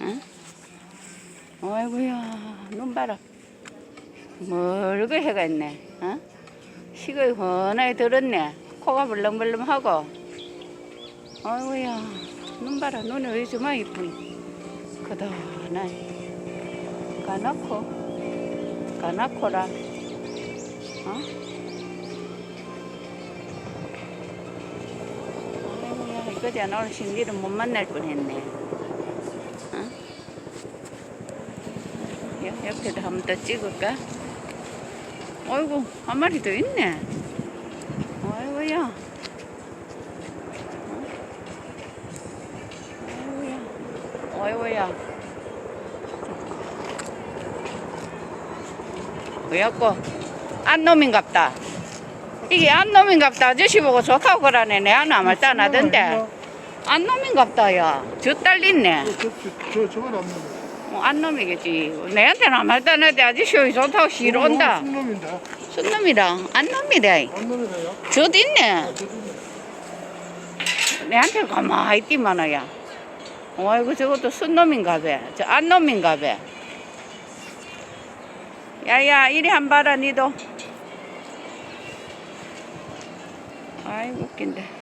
응? 아이고야, 눈 봐라. 멀게 해가 있네. 어? 시골이 훤하게 들었네. 코가 벌렁벌렁하고. 아이고야, 눈 봐라. 눈이 왜 저만 이쁘니? 그다나이 까놓고, 까놓고라. 어? 아이고야, 이거지 안 오늘 신기를 못 만날 뻔했네. 옆- 옆에도 한 번 더 찍을까? 어이구, 한 마리 더 있네. 아이고야. 아이고야. 아이고야. 왜였고? 안 놈인갑다. 이게 안 놈인갑다. 아저씨 보고 좋다고 그러네. 내 하나 말도 안 하던데. 안 놈인갑다, 야. 저 저, 저, 저건 안 먹어. 어, 안 놈이겠지. 내한테는 아무 말도 안 하는데 아저씨 좋다고 싫어 온다. 순놈인데. 순놈이랑 안 놈이래. 안 먹어요? 저도 있네. 아, 저도 내한테 가만히 있기만 야. 어이구 저것도 순놈인가 봐. 저 안 놈인가 봐. 야야 이리 한 봐라 니도. 아이고 웃긴데.